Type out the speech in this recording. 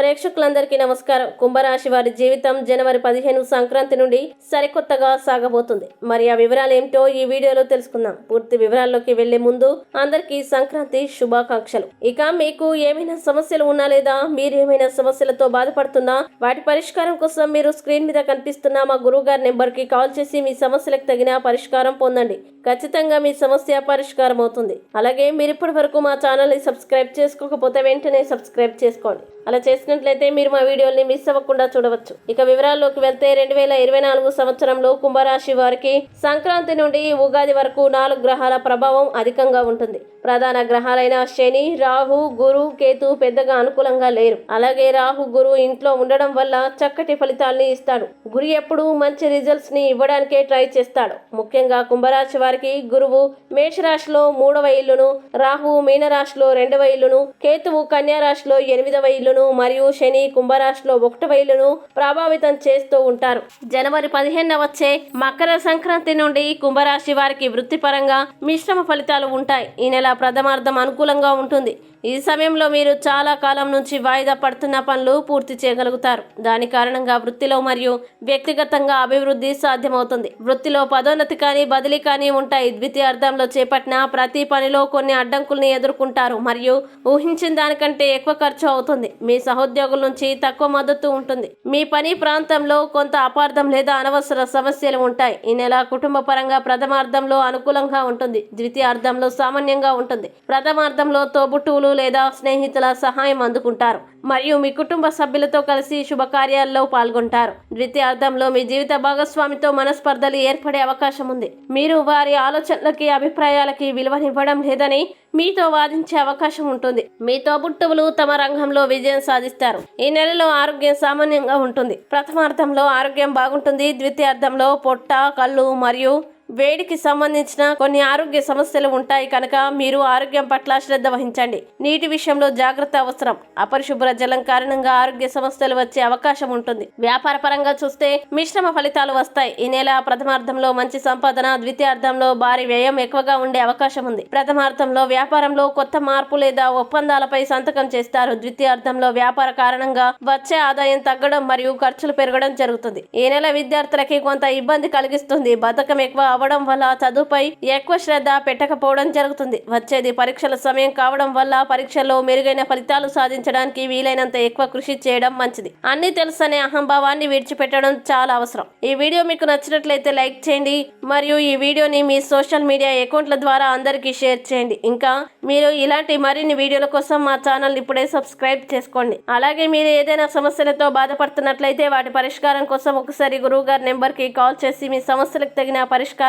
ప్రేక్షకులందరికీ నమస్కారం. కుంభరాశి వారి జీవితం జనవరి పదిహేను సంక్రాంతి నుండి సరికొత్తగా సాగబోతుంది. మరి ఆ వివరాలు ఏమిటో ఈ వీడియోలో తెలుసుకుందాం. పూర్తి వివరాల్లోకి వెళ్ళే ముందు అందరికీ సంక్రాంతి శుభాకాంక్షలు. ఇక మీకు ఏమైనా సమస్యలు ఉన్నా లేదా మీరు ఏమైనా సమస్యలతో బాధపడుతున్నా వాటి పరిష్కారం కోసం మీరు స్క్రీన్ మీద కనిపిస్తున్న మా గురువు గారి నెంబర్కి కాల్ చేసి మీ సమస్యలకు తగిన పరిష్కారం పొందండి. ఖచ్చితంగా మీ సమస్య పరిష్కారం అవుతుంది అలాగే మీరు ఇప్పటి వరకు మా ఛానల్ని సబ్స్క్రైబ్ చేసుకోకపోతే వెంటనే సబ్స్క్రైబ్ చేసుకోండి. అలా చేసినట్లయితే మీరు మా వీడియోల్ని మిస్ అవ్వకుండా చూడవచ్చు. ఇక వివరాల్లోకి వెళ్తే రెండు వేల ఇరవై నాలుగు సంవత్సరంలో కుంభరాశి వారికి సంక్రాంతి నుండి ఉగాది వరకు నాలుగు గ్రహాల ప్రభావం అధికంగా ఉంటుంది. ప్రధాన గ్రహాలైన శని రాహు గురు కేతు పెద్దగా అనుకూలంగా లేరు. అలాగే రాహు గురు ఇంట్లో ఉండడం వల్ల చక్కటి ఫలితాల్ని ఇస్తాడు. గురు ఎప్పుడు మంచి రిజల్ట్స్ని ఇవ్వడానికే ట్రై చేస్తాడు. ముఖ్యంగా కుంభరాశి వారికి గురువు మేషరాశిలో మూడవ ఇల్లును రాహు మీనరాశిలో రెండవ ఇల్లును కేతువు కన్యా రాశిలో ఎనిమిదవ ఇల్లును మరియు శని కుంభరాశిలో ఒకటవ ఇల్లును ప్రభావితం చేస్తూ ఉంటారు. జనవరి పదిహేనున వచ్చే మకర సంక్రాంతి నుండి కుంభరాశి వారికి వృత్తిపరంగా మిశ్రమ ఫలితాలు ఉంటాయి. ఈ నెల ప్రథమార్థం అనుకూలంగా ఉంటుంది. ఈ సమయంలో మీరు చాలా కాలం నుంచి వాయిదా పడుతున్న పనులు పూర్తి చేయగలుగుతారు. దాని కారణంగా వృత్తిలో మరియు వ్యక్తిగతంగా అభివృద్ధి సాధ్యమవుతుంది. వృత్తిలో పదోన్నతి కానీ బదిలీ కానీ ఉంటాయి. ద్వితీయార్థంలో చేపట్టిన ప్రతి పనిలో కొన్ని అడ్డంకుల్ని ఎదుర్కొంటారు మరియు ఊహించిన దానికంటే ఎక్కువ ఖర్చు అవుతుంది. మీ సహోద్యోగుల నుంచి తక్కువ మద్దతు ఉంటుంది. మీ పని ప్రాంతంలో కొంత అపార్థం లేదా అనవసర సమస్యలు ఉంటాయి. ఈ నెల కుటుంబ పరంగా ప్రథమార్థంలో అనుకూలంగా ఉంటుంది. ద్వితీయార్థంలో సామాన్యంగా ఉంటుంది. ప్రథమార్థంలో తోబుట్టువులు లేదా స్నేహితుల సహాయం అందుకుంటారు. మరియు మీ కుటుంబ సభ్యులతో కలిసి శుభకార్యాల్లో పాల్గొంటారు. ద్వితీయార్థంలో మీ జీవిత భాగస్వామితో మనస్పర్ధలు ఏర్పడే అవకాశం ఉంది. మీరు వారి ఆలోచనలకి అభిప్రాయాలకి విలువనివ్వడం లేదని మీతో వాదించే అవకాశం ఉంటుంది. మీ తోబుట్టువులు తమ రంగంలో విజయం సాధిస్తారు. ఈ నెలలో ఆరోగ్యం సామాన్యంగా ఉంటుంది. ప్రథమార్థంలో ఆరోగ్యం బాగుంటుంది. ద్వితీయార్థంలో పొట్ట కళ్ళు మరియు వేడికి సంబంధించిన కొన్ని ఆరోగ్య సమస్యలు ఉంటాయి కనుక మీరు ఆరోగ్యం పట్ల శ్రద్ధ వహించండి. నీటి విషయంలో జాగ్రత్త అవసరం. అపరిశుభ్ర జలం కారణంగా ఆరోగ్య సమస్యలు వచ్చే అవకాశం ఉంటుంది. వ్యాపార పరంగా చూస్తే మిశ్రమ ఫలితాలు వస్తాయి. ఈ నెల ప్రథమార్థంలో మంచి సంపాదన ద్వితీయార్థంలో భారీ వ్యయం ఎక్కువగా ఉండే అవకాశం ఉంది. ప్రథమార్థంలో వ్యాపారంలో కొత్త మార్పు లేదా ఒప్పందాలపై సంతకం చేస్తారు. ద్వితీయార్థంలో వ్యాపార కారణంగా వచ్చే ఆదాయం తగ్గడం మరియు ఖర్చులు పెరగడం జరుగుతుంది. ఈ నెల విద్యార్థులకి కొంత ఇబ్బంది కలిగిస్తుంది. బతకం ఎక్కువ అవ్వడం వల్ల చదువుపై ఎక్కువ శ్రద్ధ పెట్టకపోవడం జరుగుతుంది. వచ్చేది పరీక్షల సమయం కావడం వల్ల పరీక్షల్లో మెరుగైన ఫలితాలు సాధించడానికి వీలైనంత ఎక్కువ కృషి చేయడం మంచిది. అన్ని తెలుసనే అహంభావాన్ని విడిచిపెట్టడం చాలా అవసరం. ఈ వీడియో మీకు నచ్చినట్లయితే లైక్ చేయండి. మరియు ఈ వీడియోని మీ సోషల్ మీడియా అకౌంట్ల ద్వారా అందరికీ షేర్ చేయండి. ఇంకా మీరు ఇలాంటి మరిన్ని వీడియోల కోసం మా ఛానల్ ఇప్పుడే సబ్స్క్రైబ్ చేసుకోండి. అలాగే మీరు ఏదైనా సమస్యలతో బాధపడుతున్నట్లయితే వాటి పరిష్కారం కోసం ఒకసారి గురువు గారి నెంబర్కి కాల్ చేసి మీ సమస్యలకు తగిన పరిష్కారం